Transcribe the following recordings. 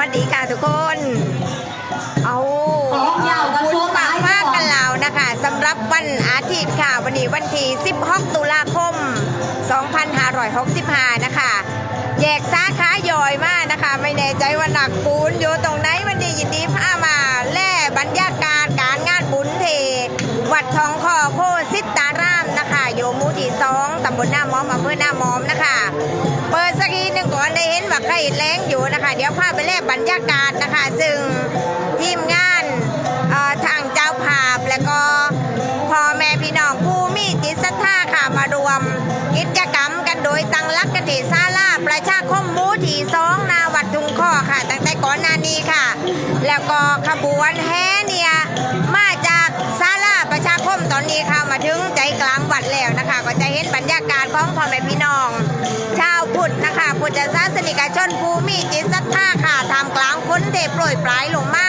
วัสดีค่ะทุกคน เอาของยาวกับโซบุญตาปากมากกันแล้วนะคะสำหรับวันอาทิตย์ค่ะ วันนี้วันที่ 16 ตุลาคม 2565 นะคะ แยกสาขา บรรยากาศนะคะ ซึ่งทีมงานทางเจ้าภาพแล้วก็พ่อแม่พี่น้องผู้มีจิตศรัทธาค่ะมารวม กิจกรรมกันโดยตั้งรักกติศาลาประชาคมมูที่สองนาวัดทุงข้อค่ะ ตั้งแต่ก่อนหน้านี้ค่ะ แล้วก็ขบวนแห่เนี่ยมาจากศาลาประชาคมตอนนี้ค่ะมาถึงใจกลางวัดแล้วนะคะ ก็จะเห็นบรรยากาศของพ่อแม่พี่น้อง ชาวพุทธนะคะพุทธศาสนิกชนผู้มีจิต ลางคนเทโปรยปลายลงมา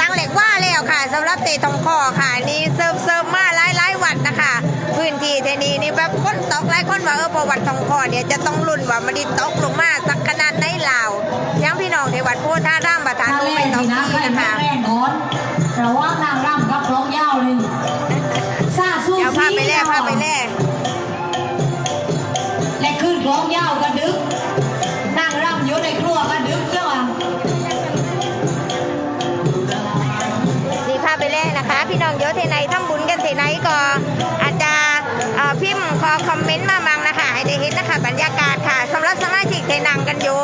ตั้งเหล็กว่าแล้วค่ะสำหรับเตะทองคอค่ะนี่เซิร์ฟเซิร์ฟมาหลายหลายๆวัดนะคะ พื้นที่เทนี้นี่แบบคนตกหลายคนว่าเออประวัติทองคอเนี่ยจะต้องลุ้นว่ามันไดิตกลงมาสักขนาดไหนลาวยังพี่น้องที่วัดโพธารามประธานถ้ารู้เล่ไม่นตกดีนะที่ก็ยังนะไม่คะแรงก่อนแต่ว่านางรำกับร้องยาวเลยซาสู้เดี๋ยวพาไปแล่พาไปแล่และขึ้นร้องยาวก็ดึกนางรำอยู่ในครัวก็ดึก รยากาศค่ะสำหรับสมาชิกที่นั่งกันอยู่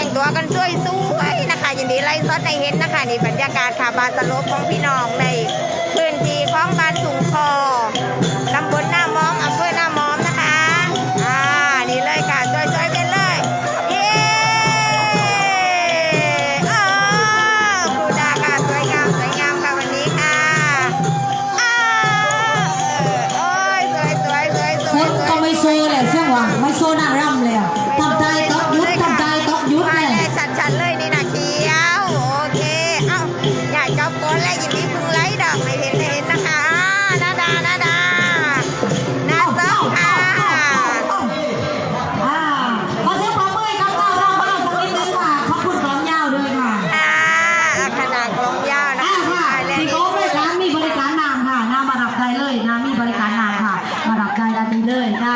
แต่งตัวกันสวยๆนะคะยินดีไล่ซดในเห็นนะคะนี่บรรยากาศค่ะบาสโลปของพี่น้องใน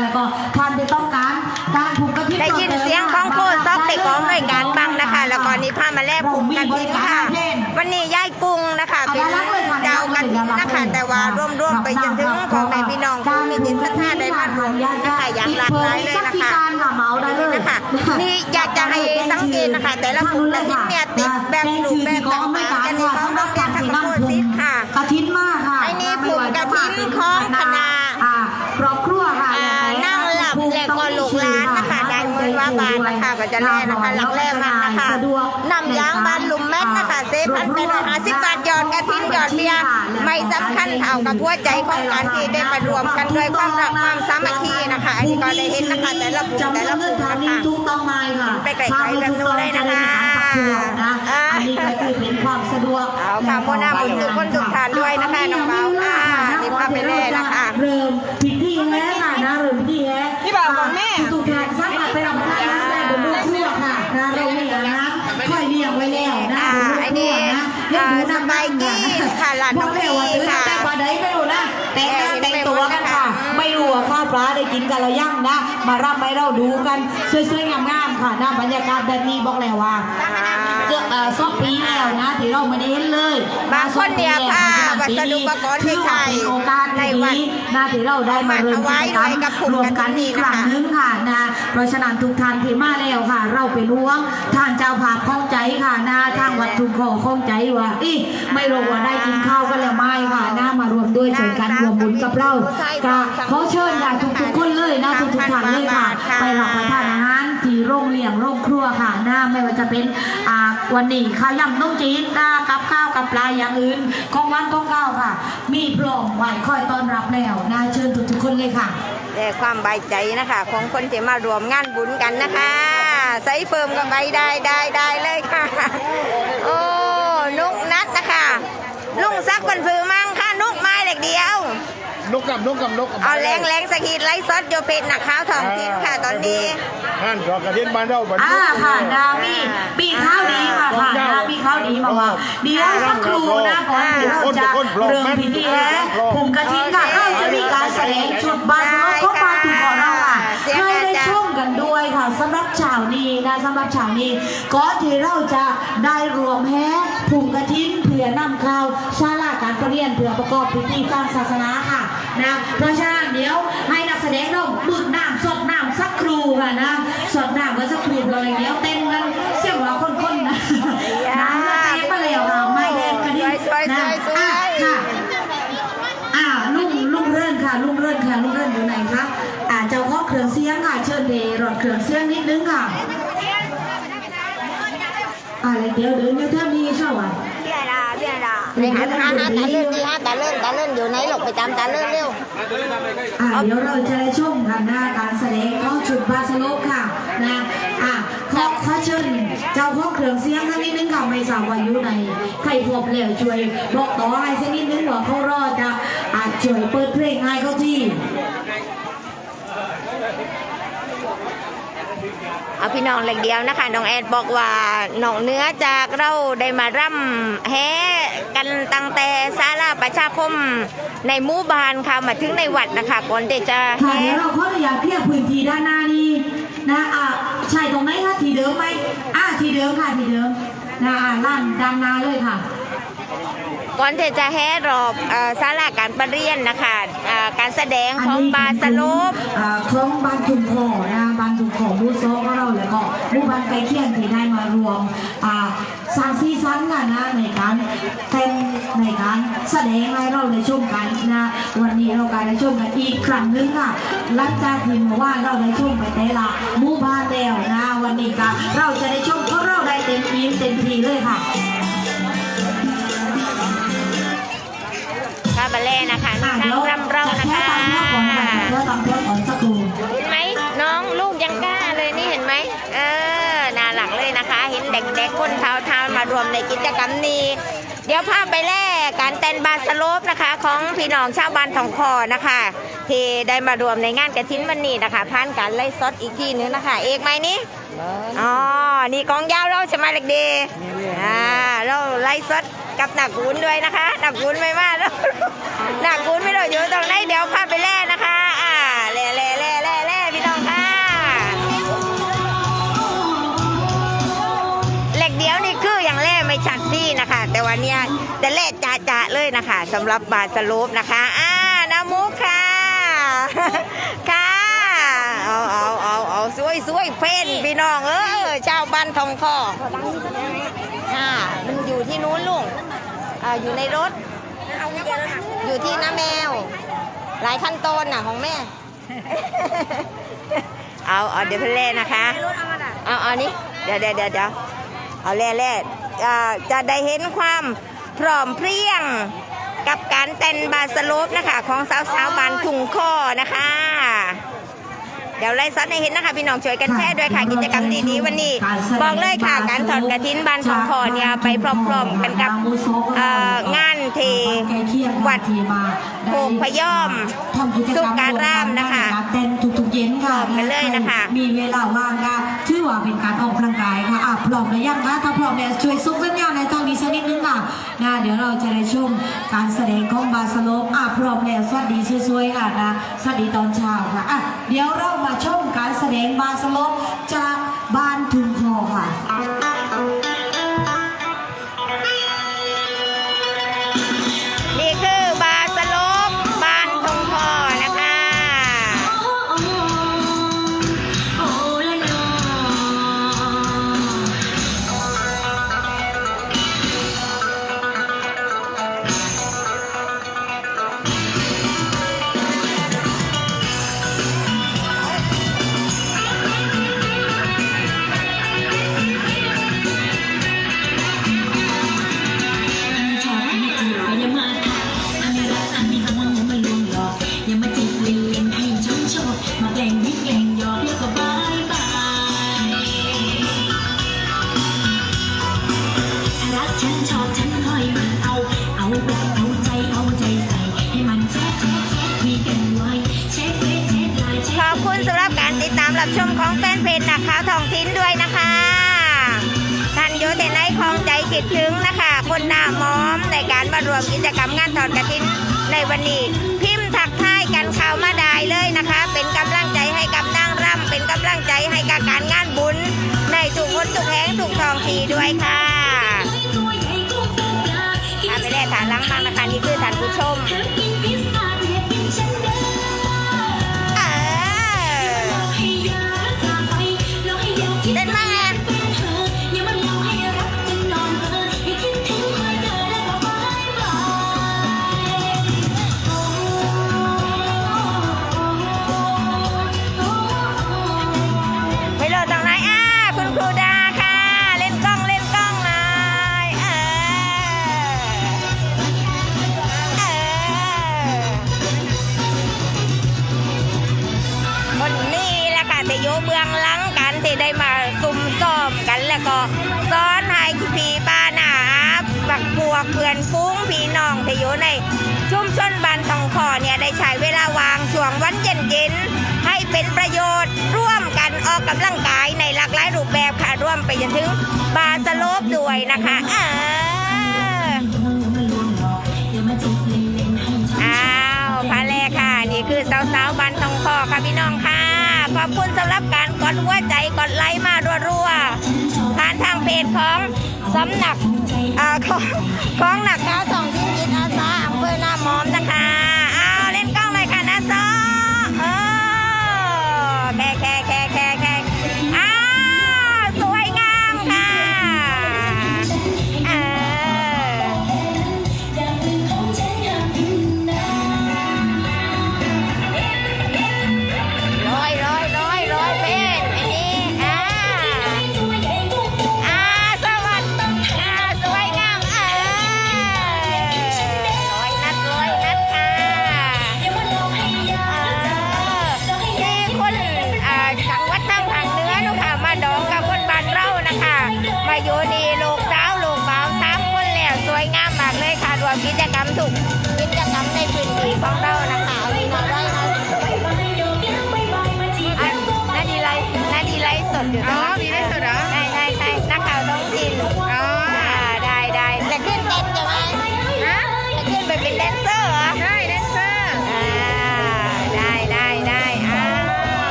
แล้วก็ท่านที่ต้องการการผูกกระถิ่นได้ยินเสียงของโคซอกในกองหน่วยการบังนะคะ แล้วก็นี่พามาแลกปุ่มกันทินค่ะ วันนี้ย่ายกุ้งนะคะเป็นเจ้ากระทินนะคะ แต่ว่าร่วมๆไปจนถึงของแม่พี่น้องผู้มีจิตศรัทธาได้มารวมกันนะคะอย่างหลากหลายเลยนะคะเหมาได้เลยนะคะนี่อยากจะให้สังเกตนะคะ แต่ละกลุ่มละทิศเนี่ยติดแบบรูปแบบต่างๆกันในของโรงเรียนทั้งโคซิ บาทนะคะก็จะแล่นะคะหลักแล่มันนะคะสะดวกนำยางบานลุมแม็ดนะคะเซฟพันเป็นหาสิบบาทหยอดกระทิ้นหยอดเบียร์ไม่สำคัญเท่ากับหัวใจของการที่ได้มารวมกันด้วยความรักความสามัคคีนะคะอันนี้ก็ได้เห็นนะคะแต่ละกลุ่มแต่ละกลุ่มจำนวนเงินทางนะนี้คะถูกต้องไหมค่ะไปไกลๆแบบนู้นเลยนะคะนะอันนี้ก็คือเป็นความสะดวกเอาค่ะโมนาบุญทุกคนทุกท่านด้วยนะคะน้องเบาค่ะนี่พาไปแล่นะคะ อ่าเลี้ยงดูสน้ำบายกี้ค่ะหลานน้องบกแล้วว่าพี่ค่ะ แต่ปลาใดไม่รู้นะแต่งหน้าแต่งตัวกันค่ะ ไม่รู้ว่าข้าวปลาได้กินกันแล้วยังนะ มารับให้เราดูกันสวยๆงามๆค่ะหน้าบรรยากาศแบบนี้บอกแล้วว่าอ่า เกือบเอ่อสองปีแล้วนะที่เราไม่ได้เห็นเลยบางคนเนี่ยสองปีแล้วผ้าเพราะฉะนั้นปีนี้วัสดุอุปกรณ์ที่ถือว่าใช้เป็นโอกาสในในวัวันดนะที่เราได้มาเริ่มกิจกรรมเอาไว้กับกลุ่มรวมกันกันที่อีกครั้งนะคะหนึงค่ะนะเพราะฉะนั้นทุกท่านที่มาแล้วค่ะ เราไปล้วงท่านเจ้าภาพข้องใจค่ะนะทางวัดทุงขอข้องใจว่าอีไม่รู้ว่าได้กินข้าวกันแล้วไม่ค่ะนะมารวมด้วยช่วยกันรวมบุญกับเราก็ขอเชิญค่ะทุกๆคนเลยนะทุกๆท่านเลยค่ะ ไปรับประทานอาหารที่ โรงเลี้ยงโรงครัวค่ะนะไม่ว่าจะเป็นอ่าวันนี้ข้าวยำนุ่มจีนนะกับข้าวกับปลาอย่างอื่นของวันของข้าวค่ะ มีพร้อมไว้คอยต้อนรับแล้วนะเชิญทุกๆคนเลยค่ะแต่ความใบใจนะคะ ของคนที่มารวมงานบุญกันนะคะใส่เฟิร์มกับใบได้ได้ได้เลยค่ะ โอ้นุกนัดนะคะลุงซักคนพือมั่งค่ะนุกไม้เหล็กเดียว นกกับนกกับนกกับเอาแรงแรงสกีดไล่ซดโยเพชรหนักข้าวทองทิ้งค่ะตอนนี้นั่นรอกระเทียนบ้านเราบ้านอ่าค่ะนามีมีข้าวดีค่ะค่ะนามีข้าวดีมาว่าเดี๋ยวสักครู่นะก่อนที่เราจะเริ่มพิธีแล้วผมกระทิงค่ะเราจะมีการแสดงชุดบาสโลก็มาถึงของเราค่ะให้ได้ชมกันด้วยค่ะสำหรับเช้านี้นะสำหรับเช้านี้ก็ที่เราจะได้รวมแฮผุ่มกระทินเพื่อนำข้าวชาลาการประเรียนเพื่อประกอบพิธีทางศาสนาค่ะ นะเพราะฉะนั้นเดี๋ยวให้นักแสดงเราบึกน้ำสดน้ำสักครู่ค่ะนะสดน้ำก็สักครู่เลยเดี๋ยวเต้นกันเสียงเราคนๆนะน้ำจะแตกมาแล้วค่ะไม่แดงกระทินสวยๆนะสวยๆอะค่ะอ่าลุงลุงเรื่นค่ะ ลุงเรื่นค่ะลุงเรื่นอยู่ไหนคะอ่าเจ้าของเครื่องเสียงค่ะเชิญเดรอดเครื่องเสียงนิดนึงค่ะอ่าแล้วเดี๋ยวเดินอยู่เท่านี้ใช่ไหมเบี้ยดาเบี้ยดา ไปหาหาหาตาเลื่อนดิฮะตาเลื่อนตาเลื่อนอยู่ไหนหลบไปตามตาเลื่อนเร็วอ่าเดี๋ยวเราจะได้ชมกันนะการแสดงของชุดบาสโลกค่ะนะอ่าขอขอเชิญเจ้าของเครื่องเสียงท่านนิดนึงค่ะไม่ทราบว่าอยู่ไหนใครพบแล้วช่วยบอกต่อให้สักนิดนึงว่าเขารอจะอาจช่วยเปิดเพลงให้เขาที่ เอาพี่น้องเล็กเดียวนะคะน้องแอดบอกว่าน้องเนื้อจากเราได้มาร่ำแห่กันตั้งแต่ศาลาประชาคมในหมู่บ้านค่ะมาถึงในวัดนะคะก่อนที่จะค่ะแห่เดี๋ยวเราขออนุญาตเคลียร์พื้นที่ด้านหน้านี้นะอ่าใช่ตรงไหนคะที่เดิมไหมอ่าที่เดิมค่ะที่เดิมนะอ่าล้านด้านหน้าเลยค่ะ ก่อนที่จะแห่รอบเอ่อศาลาการประเรียนนะคะอ่าการแสดงของบาสโลป อ่าของบ้านจุมพอนะ บ้านจุมพอบูโซของเราแล้วก็หมู่บ้านใกล้เคียงที่ได้มารวมอ่าสร้างซีซันกันนะในการเต้นในการแสดงให้เราได้ชมกันนะวันนี้เราการได้ชมกันอีกครั้งหนึงค่ะหลังจากที่เมื่อวานเราได้ชมไปแต่ละหมู่บ้านแล้วนะวันนี้ก็เราจะได้ชมของเราได้เต็มทีมเต็มทีเลยค่ะคาบาเล่นะคะอะนางรำเรานะแค่คะตามเพื่อก่อนค่ะแค่ตามเพื่อก่อนสักครู่ นะคะเห็นเด็กๆคนเท้าๆมารวมในกิจกรรมนี้ เดี๋ยวพาไปแล่การเต้นบาสโลปนะคะ ของพี่น้องชาวบ้านทองคอนะคะ ที่ได้มารวมในงานกระถินวันนี้นะคะผ่านการไล่สดอีกทีนึงนะคะ เอกไหมนี่อ๋อนี่กองยาวเราใช่ไหมเล็กดีอ่าเราไล่สดกับหนักวุ้นด้วยนะคะหนักวุ้นไม่มากแล้วหนักวุ้นไม่รู้อยู่ตรงไหนเดี๋ยวพาไปแล่นะคะอ่า ต่วันเนี้ยจะเละจ่าจ่าเลยนะคะสำหรับบาสโลปนะคะอ่านามุกค่ะ ค่ะ เอาเอาเอาเอาสวยสวยเพ่นพี่น้องเออชาบ้านทองคออ่ามันอยู่ที่นู้นลุงอ่าอยู่ในรถ อยู่ที่น้าแมว หลายขั้นตอนน่ะของแม่ เอาเอาเดี๋ยวเพิ่นเล่นะคะ เอาเอานี่เดี๋ยวเดี๋ยวเดี๋ยวเดี๋ยวเอาเล่เล่ จะได้เห็นความพร้อมเพรียงกับการเต้นบาสโลปนะคะ ของสาวสาวๆบานถุงข้อนะคะ เดี๋ยวไล่ซัดให้เห็นนะคะ พี่น้องช่วยกันแชร์ด้วยค่ะกิจกรรมดีๆวันนี้ บอกเลยค่ะการถอดกระถินบานถุงข้อเนี่ยไปพร้อมๆกันกับเอ่องานเท วัดโพพยอมสุการามนะคะเต้นทุกๆเย็นค่ะพร้อมกันเลยนะคะ มีเวลาว่างก็ชื่อว่าเป็นการออกกำลังกายค่ะอะพร้อมหรือยังคะถ้าพร้อมแล้วช่วยส่งสัญญาณในทางนี้สักนิดนึงค่ะนะเดี๋ยวเราจะได้ชมการแสดงของบาสโลปอะพร้อมแล้วสวัสดีสวยๆค่ะนะสวัสดีตอนเช้าค่ะอะเดี๋ยวเรามาชมการแสดงบาสโลปจากบ้านทุง ของแฟนเพจนักข่าวทองถิ่นด้วยนะคะท่านอยู่ที่ไหนคลองใจคิดถึงนะคะ คนหน้าม้อมในการมารวมกิจกรรมงานทอดกระถินในวันนี้ พิมพ์ทักทายกันข้าวมาได้เลยนะคะ เป็นกำลังใจให้กับนางรำเป็นกำลังใจให้กับการงานบุญ ในทุกคนทุกแห่งทุกทองทีด้วยค่ะถ้าไปได้ฐานล้างมากนะคะนี่คือฐานผู้ชม แหละอยู่เบื้องหลังกันที่ได้มาซุ่มซ้อมกันแล้วก็ซ้อนให้พี่ป้าหนาบักพวกเพื่อนฟุ้งพี่น้องที่อยู่ในชุมชนบ้านทองคอเนี่ยได้ใช้เวลาวางช่วงวันเย็นๆให้เป็นประโยชน์ร่วมกันออกกำลังกายในหลากหลายรูปแบบค่ะร่วมไปจนถึงบาสโลปด้วยนะคะอออ้าวพาเลค่ะ นี่คือสาวๆบันทองคอค่ะพี่น้องค่ะ อบคุณสำหรับการกดหัวใจกดไลค์มารัวๆผ่านทางเพจของสำนักอของของหนักข่าสองชิ้นจิตอาสาอำเภอหน้ามอมนะคะ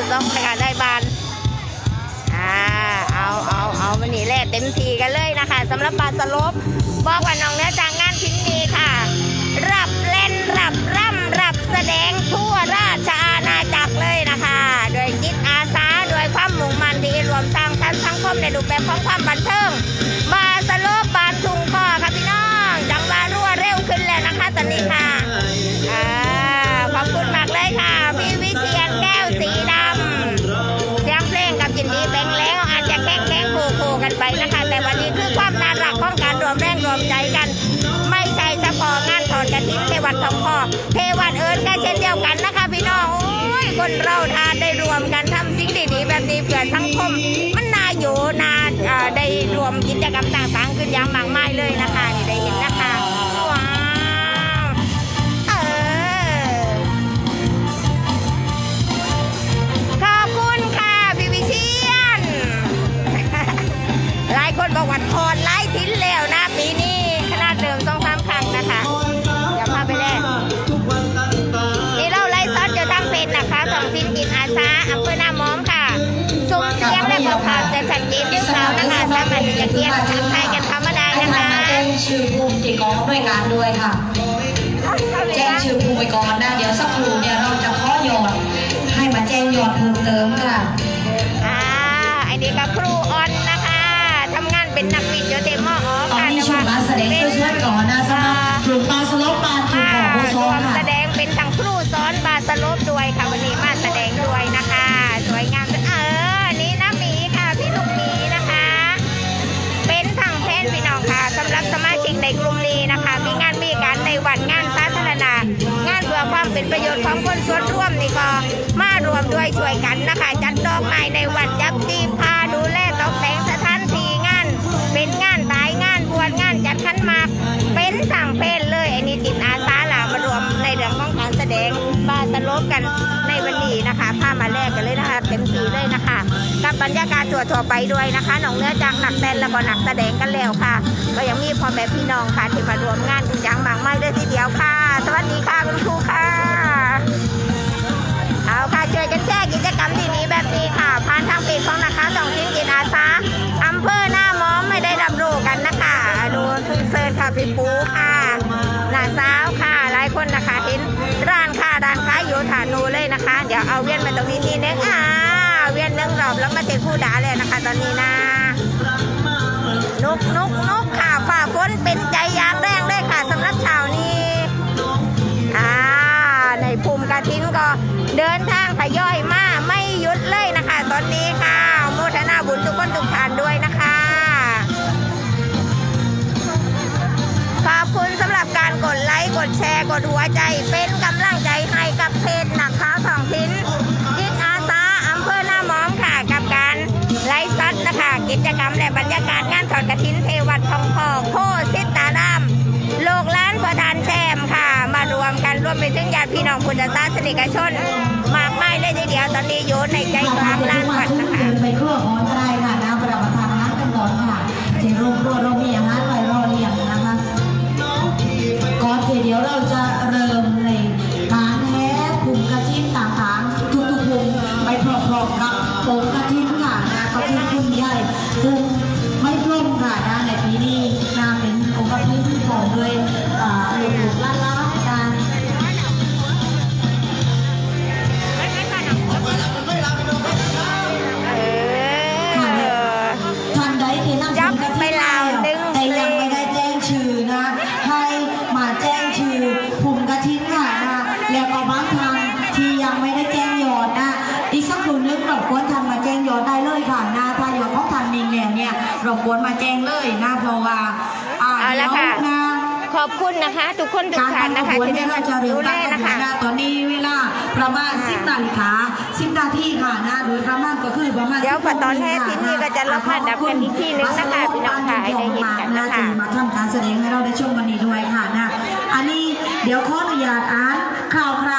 คนสองคนสองไปค่ะได้บานอ่าเอาเอาเอามันนี่แหละเต็มทีกันเลยนะคะสำหรับบาสลบบอกว่าน้องเนื้อจากงานชิ้นนี้ค่ะ รับเล่นรับร่ำรับแสดงทั่วราชอาณาจักรเลยนะคะโดยจิตอาสาโดยความมุ่งมั่นที่รวมสร้างสรรค์สังคมในรูปแบบของความบันเทิงบาสลบบาทุงคอค่ะพี่น้องจังหวะรั่วเร็วขึ้นแล้วนะคะตอนนี้ค่ะ นี่คือความน่ารักของการรวมแรงรวมใจกัน ไม่ใช่เฉพาะงานถอดกระถิ่นในวัดทองคอเทวันเอิญก็เช่นเดียวกันนะคะพี่น้องโอ้ยคนเราทานได้รวมกันทำสิ่งดีๆแบบนี้เพื่อสังคมมันน่าอยู่น่านได้รวมกิจกรรมต่างๆขึ้นอย่างมากมายเลยนะคะนี่ได้เห็นนะายคนบอกว่อดไล่ทิ้นแล้วนะปีนี้ขนาดเดิมสองสามครั้งนะคะเดี๋ยวพาไปแลกนี่เราไล่ซอสอยู่ทางเพจนนะคะสองทินกินอาสาอำเภอหน้ามอมค่ะซุ้มเสียงและบอกข่าวจะชัดเจนด้วยเรานะคะสามารถที่จะเกียนทักทยกันเข้ามาได้ให้นะมาคะแจ้งชื่อผู้ที่กองด้วยการด้วยค่ะแจ้งชื่อผู้ไปก่อนนะเดี๋ยวสักครู่เนี่ยเราจะข้อยอดให้มาแจ้งยอดเพิ่มเติมค่ะ ประโยชน์ของคนส่วนร่วมนี่ก็มารวมด้วยช่วยกันนะคะ จัดดอกไม้ในวัดยับตีพาดูแลตกแต่งสถานที่งาน เป็นงานตายงานบวชงานจัดขันมากเป็นสั่งเพศเลยไอ้นี่จิตอาสาหลามารวมในเรื่องของการแสดงบาสโลบกันในวันนี้นะคะพามาแลกกันเลยนะคะเต็มทีเลยนะคะกับบรรยากาศตัวทั่วๆไปด้วยนะคะนอกเนื้อจากหนักเต้นแล้วก็หนักแสดงกันแล้วค่ะก็ยังมี พ่อแม่พี่น้องค่ะที่มารวมงานกันอย่างมากมายเลยทีเดียวค่ะ สวัสดีค่ะคุณครูค่ะ เอาค่ะช่วยกันแชร์กิจกรรมดีๆแบบนี้ค่ะผ่านทางเพจของนะคะสองชิ้นกินอาสาอำเภอหน้ามอมไม่ได้รับรู้กันนะคะดูทุนเซิร์ค่ะพี่ปูค่ะหน้าสาวค่ะหลายคนนะคะเห็นร้านค่ะร้านค้าอยู่ฐานูเลยนะคะ เดี๋ยวเอาเวียนมาตรงนี้ทีนึงอ่าเวียนหนึ่งรอบแล้วมาเทคู่ด่าเลยนะคะ ตอนนี้นะ กนกนกค่ะฝ่าฝนเป็นใจยางแรงเลยค่ะสำหรับช้านี้อ่าในภูมิกระทินก็เดินทางขย่อยมาไม่หยุดเลยนะคะ ตอนนี้ค่ะโมทนาบุญทุกคนทุกท่านด้วยนะคะขอบคุณสำหรับการกดไลค์กดแชร์กดหัวใจเป็นกำลังใจให้กับเพจหนักข่าวสองทิ้นจิตอาสาอำเภอหน้ามอมค่ะ กับการไลฟ์สดนะคะ กิจกรรมและบรรยากาศงาน ดกระถินเทวัดทองพอโคสิตารามโลกล้านประธานแชมป์ค่ะ มารวมกันรวมไปถึงญาติพี่น้องพุทธศาสนิกชน มากมายเลยทีเดียวตอนนี้อยู่ในใจกลางลานวัดนะคะ อบคุณนะคะ ทุกคนทุกการท่านตั้งนะขคะบวนที่เนี่ได้ยมาเราจะเริ่ดูมแลตั้งขบนะวนคะนะตอนนี้เวลาประมาณอ่า10นาฬิกา10นาทีค่ะนะโดยประมาณก็คือประมาณเดี๋ยว16พอตอนแรกค่ะที่นี่ก็จะรับมาดับกันอีกทีนึงนะคะพี่น้องค่ะให้ได้เห็นกันนะคะที่มาทำการแสดงให้เราได้ชมวันนี้ด้วยค่ะนะอันนี้เดี๋ยวขออนุญาตอ่านข่าวๆไป